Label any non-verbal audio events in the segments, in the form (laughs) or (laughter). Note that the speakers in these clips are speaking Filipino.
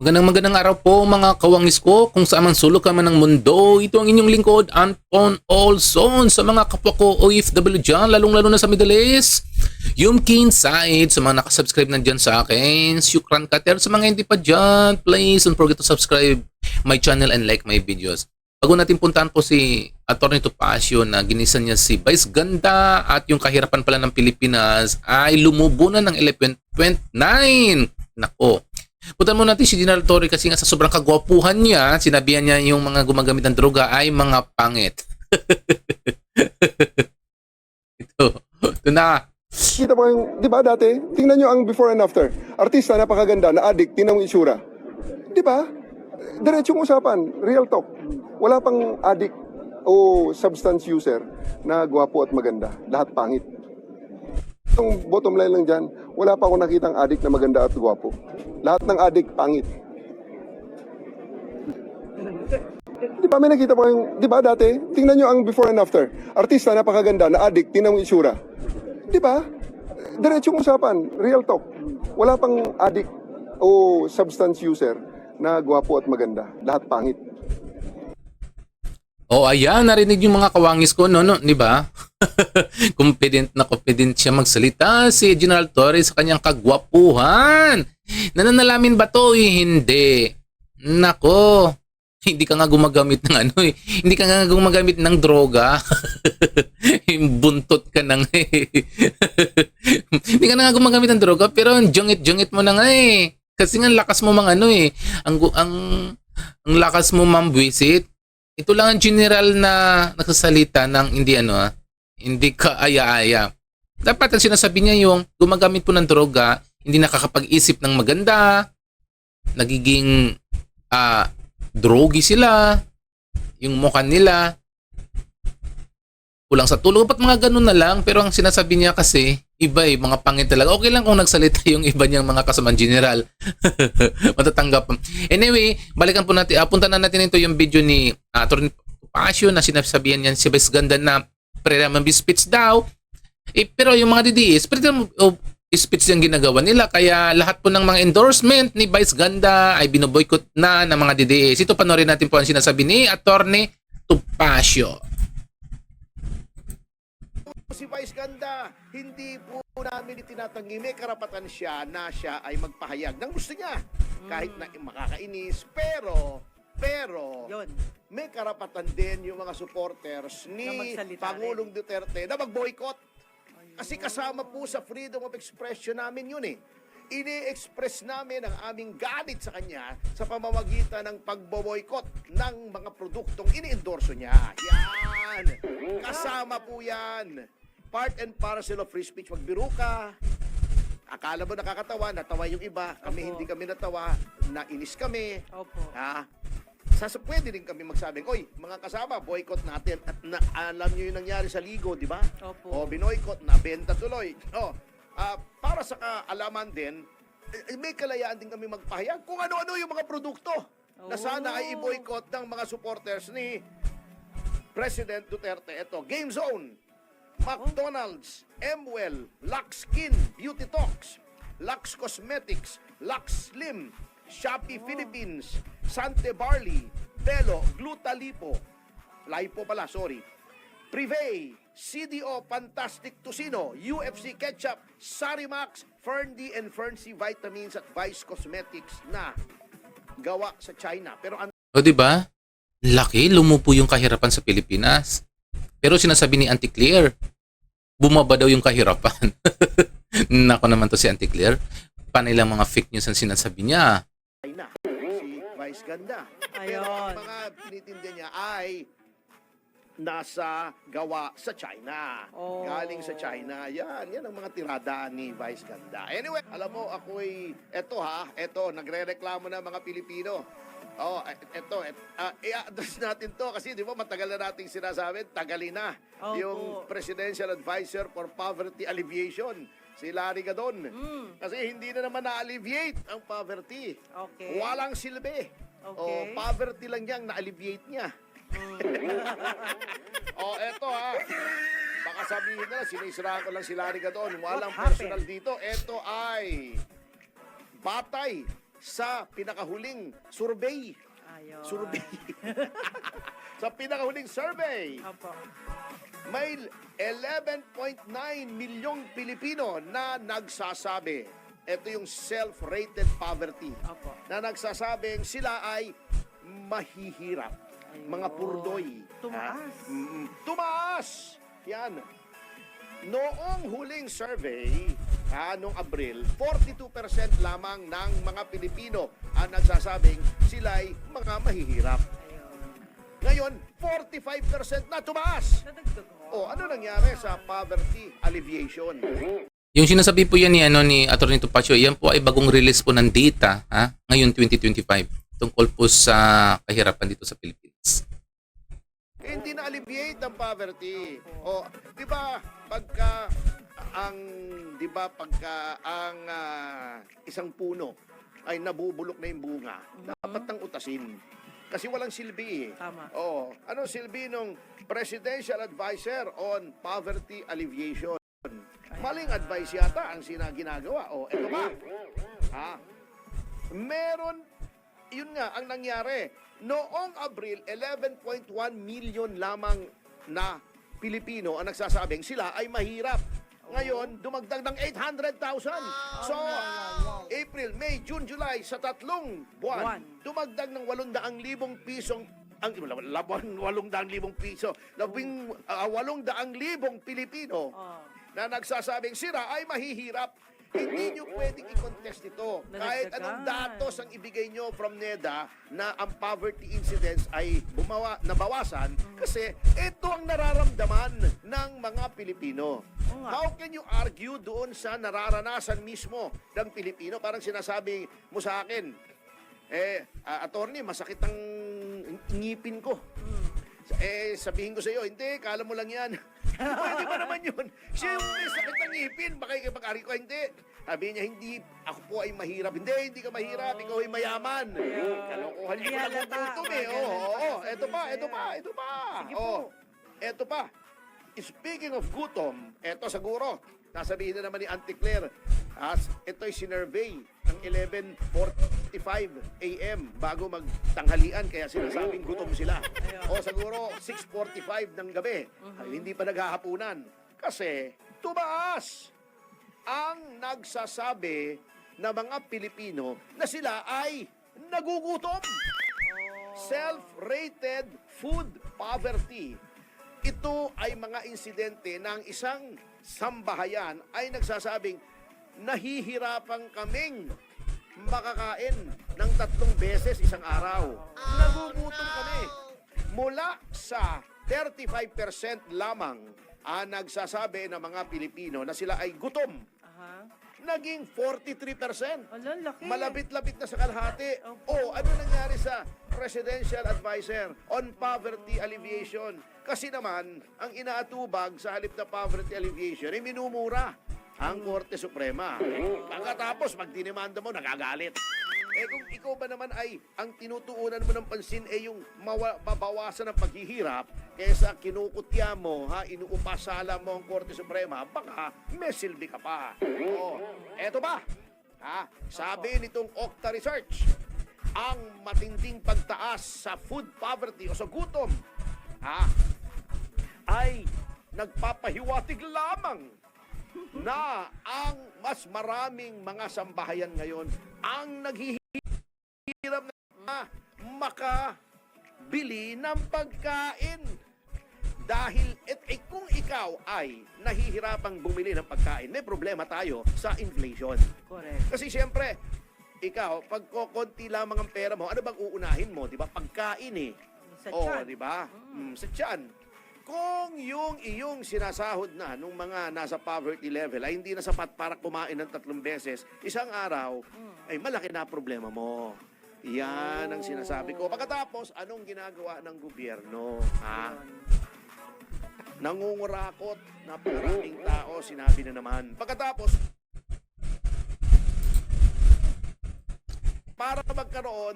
Magandang magandang araw po mga kawangis ko kung saan man sulok ka man ng mundo. Ito ang inyong lingkod, Anton Olson sa mga kapwa ko OFW dyan, lalong lalo na sa Middle East. Yung King Side sa mga nakasubscribe na dyan sa akin. Syukran Kater sa mga hindi pa dyan. Please don't forget to subscribe my channel and like my videos. Bago natin puntahan po si Atty. Topacio na ginisan niya si Vice Ganda at yung kahirapan pala ng Pilipinas ay lumubo na ng 11.9. Nako. Puntan mo natin si General Torre kasi nga sa sobrang kagwapuhan niya, sinabihan niya yung mga gumagamit ng droga ay mga pangit. (laughs) ito. Ito na. Kita mo yung, di ba dati? Tingnan nyo ang before and after. Artista, napakaganda, na addict, tingnan mo itsura. Di ba? Diretsong usapan, real talk. Wala pang addict o substance user na gwapo at maganda. Lahat pangit. Ang bottom line lang dyan, wala pa akong nakitang addict na maganda at gwapo. Lahat ng addict, pangit. Di ba may nakita mo yung, di ba dati? Tingnan nyo ang before and after. Artista, napakaganda, na addict, tingnan mo itsura. Di ba? Diretsong usapan, real talk. Wala pang addict o substance user na gwapo at maganda. Lahat pangit. O ayan, narinig yung mga kawangis ko, no, no, di ba? (laughs) confident na confident siya magsalita si General Torres sa kanyang kagwapuhan. Nananalamin ba to? Eh, hindi. Nako, hindi ka nga gumagamit ng ano eh. Hindi ka nga gumagamit ng droga. (laughs) Buntot ka na nga eh. (laughs) hindi ka nga gumagamit ng droga pero jungit-jungit mo na nga eh. Kasi nga lakas mo mang ano eh. Ang, ang, ang lakas mo mambwisit. Ito lang ang general na nagsasalita ng hindi ano ah, hindi ka aya-aya. Dapat ang sinasabi niya yung gumagamit po ng droga, hindi nakakapag-isip ng maganda, nagiging ah drogi sila, yung mukha nila, kulang sa tulog. Ba't mga ganun na lang? Pero ang sinasabi niya kasi, iba eh, mga pangit talaga. Okay lang kung nagsalita yung iba niyang mga kasamang general. (laughs) Matatanggap. Anyway, balikan po natin, ah, punta na natin ito yung video ni uh, Atty. Pasio na sinasabihan niyan si Vice Ganda na of speech daw. Eh, pero yung mga DDS, of speech yung ginagawa nila. Kaya lahat po ng mga endorsement ni Vice Ganda ay binoboykot na ng mga DDS. Ito panoorin natin po ang sinasabi ni Atty. Tupacio. Si Vice Ganda, hindi po namin itinatanggi. May karapatan siya na siya ay magpahayag ng gusto niya. Kahit na makakainis. Pero, pero, Yun. may karapatan din yung mga supporters Na ni magsalita Pangulong Duterte na mag-boycott. Kasi kasama po sa freedom of expression namin yun eh. Ini-express namin ang aming galit sa kanya sa pamamagitan ng pagbo-boycott ng mga produktong ini-endorso niya. Yan! Kasama po yan. Part and parcel of free speech. Magbiro ka. Akala mo nakakatawa, natawa yung iba. Kami Opo. hindi kami natawa. Nainis kami. Opo. Ha? Sasa pwede rin kami magsabing, oy, mga kasama, boycott natin. At na, alam niyo yung nangyari sa Ligo, di ba? Opo. O binoycott, nabenta tuloy. O, ah, para sa kaalaman din, eh, may kalayaan din kami magpahayag kung ano-ano yung mga produkto na sana ay Oh. i-boycott ng mga supporters ni President Duterte. Ito, Game Zone, McDonald's, Emwell, Lux Skin, Beauty Talks, Lux Cosmetics, Lux Slim, Shopee Philippines, Sante Barley, Belo, Glutalipo, Lipo pala, sorry. Privé, CDO Fantastic Tocino, UFC Ketchup, Sarimax, Ferndi and Ferncy Vitamins at Vice Cosmetics na gawa sa China. Pero ang O di ba? Laki, lumupo yung kahirapan sa Pilipinas. Pero sinasabi ni Auntie Claire, bumaba daw yung kahirapan. (laughs) Nako naman to si Auntie Claire. Paano ilang mga fake news ang sinasabi niya? China, si Vice Ganda. Pero ang Ayun. mga tinitinda niya ay nasa gawa sa China. Oh. Galing sa China. Yan, yan ang mga tirada ni Vice Ganda. Anyway, alam mo, ako'y, eto ha, eto, nagre-reklamo na mga Pilipino. Oh, et- eto, et, i-address natin to kasi di ba matagal na nating sinasabi, tagalin na Opo. yung Presidential Advisor for Poverty Alleviation, si Larry Gadon. Mm. Kasi hindi na naman na-alleviate ang poverty. Okay. Walang silbi. O, Okay. poverty lang niyang na-alleviate niya. (laughs) o, eto ha. Baka sabihin na, sinisiraan ko lang si Larry Gadon. Walang personal dito. Eto ay batay sa pinakahuling survey. Ayun. Survey. (laughs) sa pinakahuling survey, Opo. may 11.9 milyong Pilipino na nagsasabi. Ito yung self-rated poverty. Opo. Na nagsasabing sila ay mahihirap. Mga purdoy. Tumaas. Ha? Mm, tumaas! Yan. Noong huling survey, ha, noong Abril, 42% lamang ng mga Pilipino ang nagsasabing sila'y mga mahihirap. Ngayon, 45% na tumaas. O, ano nangyari sa poverty alleviation? Yung sinasabi po yan ni ano ni Attorney Tupacio, yan po ay bagong release po ng data ha, ngayon 2025 tungkol po sa kahirapan dito sa Philippines. Hindi na alleviate ang poverty. O, 'di ba, pagka ang 'di ba pagka ang ah, isang puno ay nabubulok na yung bunga, dapat nang utasin. Kasi walang silbi eh. Tama. Oh, ano silbi ng Presidential Advisor on Poverty Alleviation? Maling advice yata ang sina ginagawa. Oh, eto ba? Ha? Meron, yun nga, ang nangyari. Noong Abril, 11.1 million lamang na Pilipino ang nagsasabing sila ay mahirap. Ngayon, dumagdag ng 800,000. So, April, May, June, July, sa tatlong buwan, Buwan. dumagdag ng 800,000 pisong ang labang 800,000 piso, labing uh, 800,000 Pilipino Oh. na nagsasabing sila ay mahihirap. Hindi nyo pwedeng i-contest ito. Kahit anong datos ang ibigay nyo from NEDA na ang poverty incidence ay bumawa, nabawasan kasi ito ang nararamdaman ng mga Pilipino. How can you argue doon sa nararanasan mismo ng Pilipino? Parang sinasabi mo sa akin, eh, ah, attorney, masakit ang ngipin ko. Eh, sabihin ko sa iyo, hindi, kala mo lang yan. (laughs) Pwede ba naman yun? Siya yung may sakit ng ngipin, baka ikipag-ari ko, hindi. Sabi niya, hindi, ako po ay mahirap. Hindi, hindi ka mahirap, ikaw ay mayaman. Kalokohan niyo pa halata, nagugutom eh. mga Oo, ganun oo, oo. Eto pa, eto pa, eto pa. Sige po. Eto pa. Speaking of gutom, eto siguro, nasabihin na naman ni Auntie Claire, as ito'y sinurvey ng 11.45 a.m. bago magtanghalian, kaya sinasabing gutom sila. O siguro 6.45 ng gabi, ay hindi pa naghahapunan. Kasi tumaas ang nagsasabi na mga Pilipino na sila ay nagugutom. Self-rated food poverty. Ito ay mga insidente ng isang sambahayan ay nagsasabing nahihirapan kaming makakain ng tatlong beses isang araw. Nagugutom kami. Mula sa 35% lamang ang nagsasabi ng mga Pilipino na sila ay gutom, Aha. naging 43%. Ala, laki. Malapit-lapit na sa kalahati. O, Opo. ano nangyari sa Presidential Advisor on Poverty Alleviation? Kasi naman, ang inaatubag sa halip na poverty alleviation ay minumura ang Korte Suprema. Pagkatapos, pag dinimanda mo, nagagalit. Eh kung ikaw ba naman ay ang tinutuunan mo ng pansin ay yung mawa, babawasan ng paghihirap kaysa kinukutya mo, ha, inuupasala mo ang Korte Suprema, baka may silbi ka pa. Oo. Eto ba? Ha? Sabi nitong Okta Research, ang matinding pagtaas sa food poverty o sa gutom ha, ay nagpapahiwatig lamang na ang mas maraming mga sambahayan ngayon ang naghihirap na makabili ng pagkain. Dahil et, eh, kung ikaw ay nahihirapang bumili ng pagkain, may problema tayo sa inflation. Correct. Kasi siyempre, ikaw, pag konti lamang ang pera mo, ano bang uunahin mo? Di ba? Pagkain eh. Sa tiyan. di ba? Mm, sa tiyan. Kung yung iyong sinasahod na nung mga nasa poverty level ay hindi na sapat para kumain ng tatlong beses, isang araw, ay malaki na problema mo. Yan ang sinasabi ko. Pagkatapos, anong ginagawa ng gobyerno? Ha? Nangungurakot, napakaraming tao, sinabi na naman. Pagkatapos, para magkaroon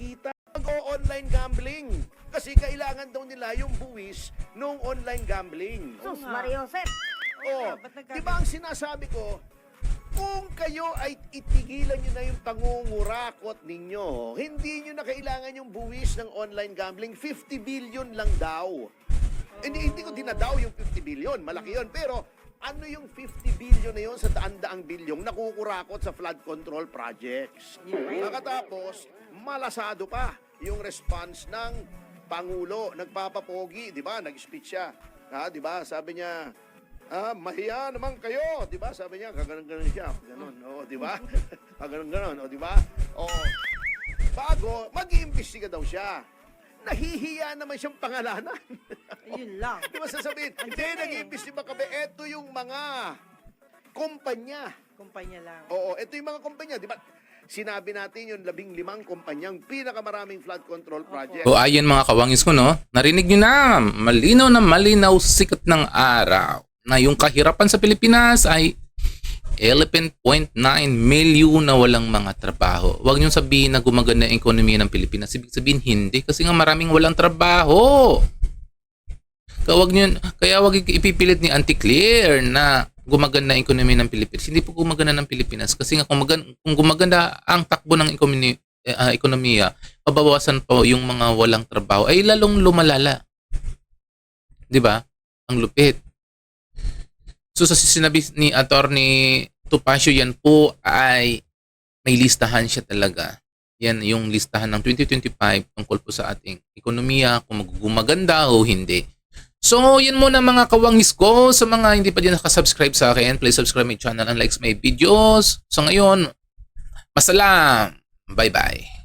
kita mag-online gambling. Kasi kailangan daw nila yung buwis nung online gambling. Sus. Mario Josep. Oh, di ba ang sinasabi ko, kung kayo ay itigilan nyo na yung pangungurakot ninyo. Hindi nyo na kailangan yung buwis ng online gambling. 50 billion lang daw. Hindi, hindi ko dinadaw yung 50 billion. Malaki yun. Pero ano yung 50 billion na yun sa daan-daang bilyong nakukurakot sa flood control projects? Pagkatapos, malasado pa yung response ng Pangulo. Nagpapapogi, di ba? Nag-speech siya. Ha, di ba? Sabi niya, Ah, mahiya naman kayo, 'di ba? Sabi niya, gaganon-ganon siya. Ganon, oh, 'di ba? (laughs) Gaganon-ganon, oh, 'di ba? Oh. Bago, mag-iimbestiga daw siya. Nahihiya naman siyang pangalanan. (laughs) Ayun lang. Di ba sasabihin, hindi, eh. nag-iimbestiga kami. Ito yung mga kumpanya. Kumpanya lang. Oo, ito yung mga kumpanya, di ba? Sinabi natin yung labing limang kumpanyang pinakamaraming flood control project. O ayan mga kawangis ko no, narinig nyo na, malinaw na malinaw sikat ng araw na yung kahirapan sa Pilipinas ay 11.9 million na walang mga trabaho. Huwag nyo sabihin na gumaganda ang ekonomiya ng Pilipinas. Ibig sabihin hindi kasi nga maraming walang trabaho. Kaya wag nyo, kaya wag ipipilit ni Auntie Claire na gumaganda ang ekonomiya ng Pilipinas. Hindi po gumaganda ng Pilipinas kasi nga kung, magan, kung gumaganda ang takbo ng ekonomiya, eh, ekonomiya, mabawasan po yung mga walang trabaho ay lalong lumalala. 'Di ba? Ang lupit. So sa sinabi ni Attorney Topacio yan po ay may listahan siya talaga. Yan yung listahan ng 2025 tungkol po sa ating ekonomiya, kung magugumaganda o hindi. So, yan muna mga kawangis ko. Sa mga hindi pa din nakasubscribe sa akin, please subscribe my channel and likes my videos. So ngayon, masalam. Bye-bye.